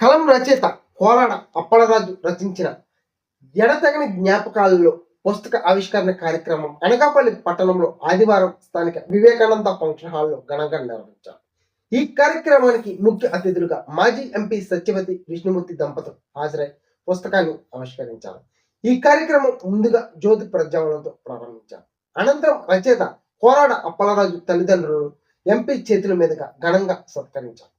కలం రచయిత కోలాడ అప్పలరాజు రచించిన ఎడతగని జ్ఞాపకాలలో పుస్తక ఆవిష్కరణ కార్యక్రమం అనకాపల్లి పట్టణంలో ఆదివారం స్థానిక వివేకానంద ఫంక్షన్ హాల్లో ఘనంగా నిర్వహించారు. ఈ కార్యక్రమానికి ముఖ్య అతిథులుగా మాజీ ఎంపీ సత్యవతి విష్ణుమూర్తి దంపతులు హాజరై పుస్తకాన్ని ఆవిష్కరించారు. ఈ కార్యక్రమం ముందుగా జ్యోతి ప్రజ్వలనతో ప్రారంభించారు. అనంతరం రచయిత కోరాడ అప్పలరాజు తల్లిదండ్రులను ఎంపీ చేతుల మీదుగా ఘనంగా సత్కరించారు.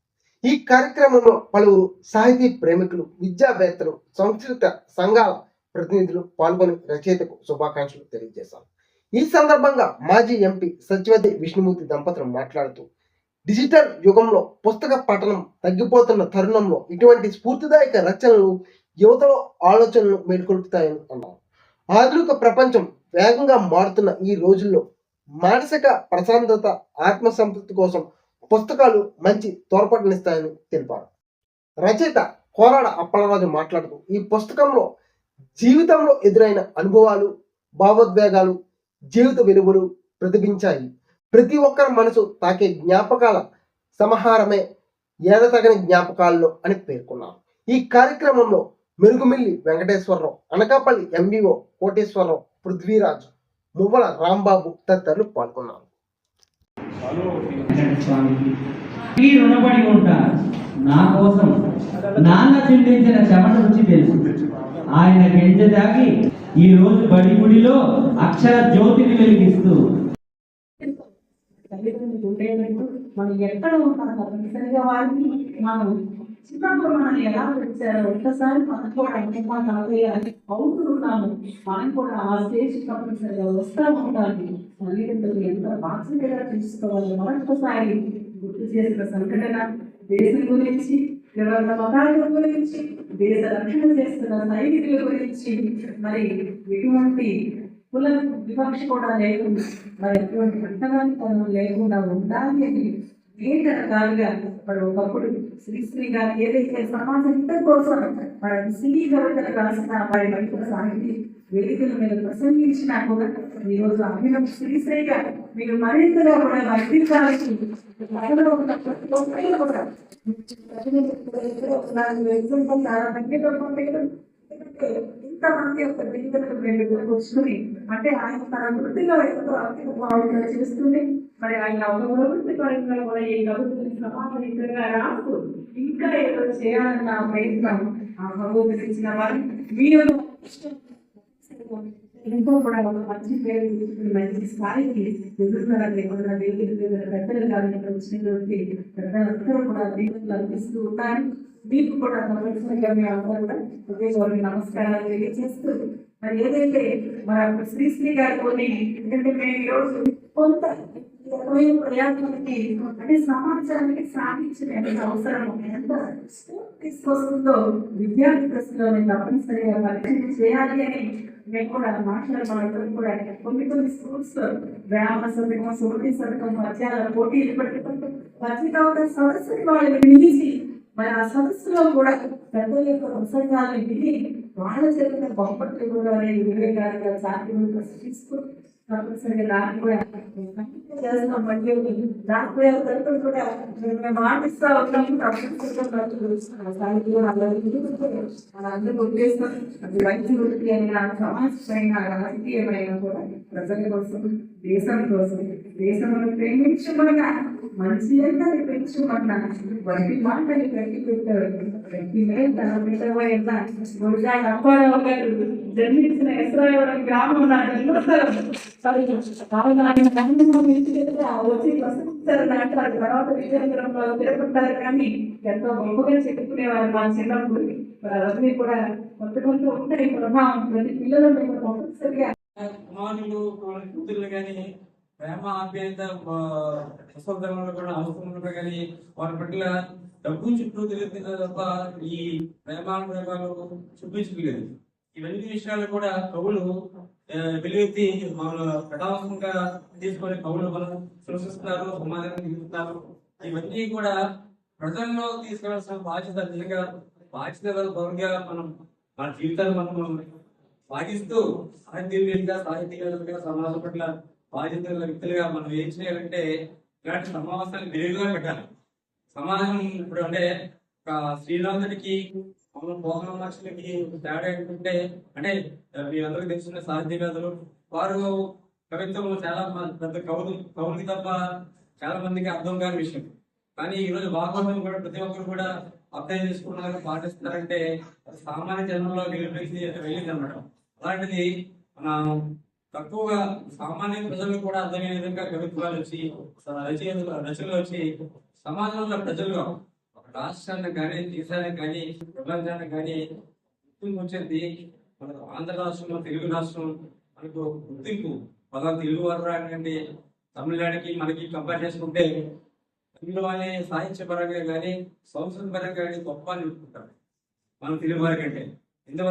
ఈ కార్యక్రమంలో పలువురు సాహితీ ప్రేమికులు విద్యావేత్తలు సంస్కృత సంఘాల ప్రతినిధులు పాల్గొని రచయితకు శుభాకాంక్షలు తెలియజేశారు. ఈ సందర్భంగా మాజీ ఎంపీ సత్యవతి విష్ణుమూర్తి దంపతులు మాట్లాడుతూ డిజిటల్ యుగంలో పుస్తక పఠనం తగ్గిపోతున్న తరుణంలో ఇటువంటి స్ఫూర్తిదాయక రచనలు యువతలో ఆలోచనలు మేల్కొల్పుతాయని అన్నారు. ఆధునిక ప్రపంచం వేగంగా మారుతున్న ఈ రోజుల్లో మానసిక ప్రశాంతత ఆత్మసంతృప్తి కోసం పుస్తకాలు మంచి తోడ్పాటునిస్తాయని తెలిపారు. రచయిత కోరాడ అప్పలరాజు మాట్లాడుతూ ఈ పుస్తకంలో జీవితంలో ఎదురైన అనుభవాలు భావోద్వేగాలు జీవిత విలువలు ప్రతిబించాయి ప్రతి ఒక్కరి మనసు తాకే జ్ఞాపకాల సమాహారమే ఏడతగని జ్ఞాపకాల్లో అని పేర్కొన్నారు ఈ కార్యక్రమంలో మెరుగుమిల్లి వెంకటేశ్వరరావు అనకాపల్లి ఎంవీఓ కోటేశ్వరరావు పృథ్వీరాజ్ మువ్వల రాంబాబు తదితరులు పాల్గొన్నారు. రుణపడి ఉంటా. నా కోసం నాన్న చింతించిన ఆయన గెంజ దాగి ఈ రోజు బడి గుడిలో అక్షర జ్యోతిని వెలిగిస్తూ. తల్లిదండ్రులు మనం ఎక్కడ ఉంటాం తప్పనిసరిగా వారిని మనం చిన్నప్పుడు మనం ఎలా వచ్చారో ఒక్కసారి మనం కూడా అమ్మమ్మ తాతయ్య అవుతున్నాము మనం కూడా ఆ స్టేజ్ తప్పనిసరిగా వస్తూ ఉంటాము తల్లిదండ్రులు ఎంత బాధ్యతగా తీసుకోవాలి మరొకసారి గుర్తు చేసిన సంఘటన దేశం గురించి వివిధ మతాల గురించి దేశ రక్షణ చేస్తున్న సైనికుల గురించి మరి ఎటువంటి కుల వివక్ష కూడా లేకుండా మరి ఎటువంటి అంటగానితనం లేకుండా ఉండాలి అని అనేక రకాలుగా మరి ఒకప్పుడు శ్రీశ్రీ గారు ఏదైతే సమాజం ఇంత కోసం మన సినీ కవితలు రాసిన వారి వైపు సాహితీ వేదికల మీద ప్రసంగించినా కూడా ఈరోజు రోజు అభినవ్ శ్రీశ్రీ గారు మీరు మరింతగా కూడా వర్తించాల్సి మనలో ఉన్న ప్రతి ఒక్కరిలో కూడా ఇంతమంది యొక్క దీంట్లో మేము కూర్చుని అంటే ఆయన తన వృత్తిలో ఎంతో అత్యుపమానంగా చేస్తుంది మరి ఆయన ఒక వృత్తి పరంగా కూడా ఈ కవితలు సమాధానంగా రాస్తూ ఇంకా ఏదో చేయాలన్న ప్రయత్నం ఆ భగవంతుడు ఇచ్చిన వారు. మీరు ఎంతో కూడా ఒక మంచి పేరు తీసుకుని మంచి స్థాయికి ఎదుగుతున్నారని కూడా దేవుడి పెద్దలు కానీ వచ్చినటువంటి పెద్దలందరూ కూడా దీవులు అందిస్తూ ఉన్నారు మీకు కూడా తప్పనిసరిగా మీ అందరూ కూడా హృదయపూర్వక నమస్కారాలు తెలియజేస్తూ మరి ఏదైతే మన శ్రీశ్రీ గారు కొన్ని ఎందుకంటే మేము ఈరోజు కొంత రకమైన ప్రయాణానికి అంటే సమాచారానికి సాధించడానికి అవసరం ఎంత తీసుకొస్తుందో విద్యార్థి దశలోనే తప్పనిసరిగా పరిచయం చేయాలి అని మేము కూడా మాట్లాడడం కూడా కొన్ని కొన్ని స్కూల్స్ గ్రామ సంతకం సోటీ సంతకం మధ్యాహ్న పోటీలు పెట్టుకుంటూ పత్రిక సదస్సుకి వాళ్ళని పిలిచి మరి ఆ సదస్సులో కూడా పెద్దల యొక్క ప్రసంగాలను విని వాళ్ళ జరిగిన బొమ్మట్లు కూడా వివేకానంద సాధ్యం తీసుకుని తప్పనిసరిగా దాన్ని కూడా చేస్తున్నాం మళ్ళీ దాని కూడా కూడా మేము ఆటిస్తా ఉన్నాము తప్పనిసరిగా సాహిత్యం అందరికీ అందరూ ఉద్దేశం అది మంచి వృత్తి అయినా సమాజమైన రాజకీయమైన కూడా ప్రజల కోసం దేశం కోసం దేశం ప్రేమించమన్నా మంచి ఎంత పెంచుమన్నా వంటి మాటలు పెట్టి పెట్టారు అప్పారావు గారు జన్మించిన ఎస్రాయవరం గ్రామం వచ్చి నాటారు తర్వాత విజయనగరంలో తిరుగుతారు కానీ ఎంతో గొప్పగా చెప్పుకునేవారు మా చిన్నప్పుడు. మరి అవన్నీ కూడా కొంత కొంత ఉంటాయి. ప్రభావం ప్రతి పిల్లలు కుమారులు వాళ్ళ కూతుర్లు కానీ ప్రేమ ఆప్యాయత ప్రసోదరంలో కూడా అవసరంలో కానీ వారి పట్ల డబ్బు చుట్టూ తిరుగుతున్న తప్ప ఈ ప్రేమ ప్రేమాలు చూపించుకోలేదు ఇవన్నీ విషయాలు కూడా కవులు ఆ, వెలుగెత్తి మన ప్రధానంగా తీసుకొని కవులు మనం సృష్టిస్తున్నారు సమాధానం తీరుస్తున్నారు ఇవన్నీ కూడా ప్రజల్లో తీసుకోవాల్సిన బాధ్యత నిజంగా బాధ్యత పరంగా మనం మన జీవితాలు మనం పాటిస్తూ సాహిత్యంగా సాహిత్యంగా సమాజం పట్ల బాధ్యత వ్యక్తులుగా మనం ఏం చేయాలంటే ఇలాంటి సమావేశాలు మెరుగుగా పెట్టాలి. సమాజం ఇప్పుడు అంటే ఒక శ్రీరాముడికి మన మోహన లక్ష్మికి తేడా ఏంటంటే అంటే మీ అందరికి తెలిసిన సాహిత్యవేత్తలు వారు కవిత్వంలో చాలా మంది పెద్ద కవులు కవులకి తప్ప చాలా మందికి అర్థం కాని విషయం. కానీ ఈ రోజు భాగవతం కూడా ప్రతి ఒక్కరు కూడా అర్థం చేసుకున్నారు పాటిస్తున్నారంటే సామాన్య జనంలో వెళ్ళిపోయింది వెళ్ళింది అనమాట అలాంటిది మన తక్కువగా సామాన్య ప్రజలకు కూడా అర్థమయ్యే విధంగా కవిత్వాలు వచ్చి రచయితలు రచనలు వచ్చి సమాజంలో ప్రజల్లో ఒక రాష్ట్రానికి కానీ దేశానికి కానీ ప్రపంచానికి కానీ గుర్తింపు వచ్చింది మన ఆంధ్ర రాష్ట్రంలో తెలుగు రాష్ట్రం మనకు గుర్తింపు. పలా తెలుగు వారు రాకండి తమిళనాడుకి మనకి కంపేర్ చేసుకుంటే తెలుగు అనే సాహిత్య పరంగా కానీ సంస్కృతి పరంగా కానీ గొప్ప అని చెప్పుకుంటారు. మన తెలుగు వారి కంటే ఎందువల్ల